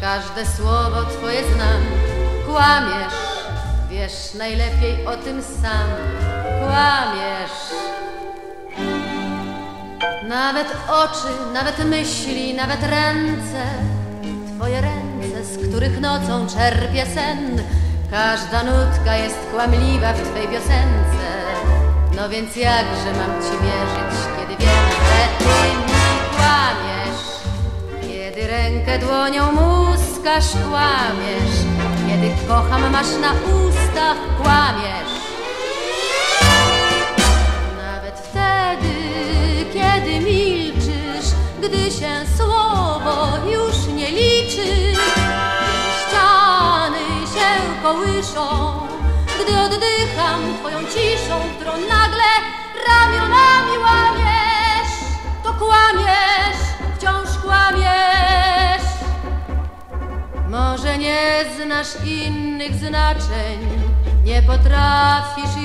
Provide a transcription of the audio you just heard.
Każde słowo twoje znam, kłamiesz, wiesz najlepiej o tym sam, kłamiesz. Nawet oczy, nawet myśli, nawet ręce, twoje ręce, z których nocą czerpie sen. Każda nutka jest kłamliwa w twej piosence. No więc jakże mam ci wierzyć, Rękę dłonią muskasz, kłamiesz. Kiedy kocham masz na ustach, kłamiesz. Nawet wtedy, kiedy milczysz, gdy się słowo już nie liczy, ściany się kołyszą, gdy oddycham twoją ciszą, Może nie znasz innych znaczeń, nie potrafisz.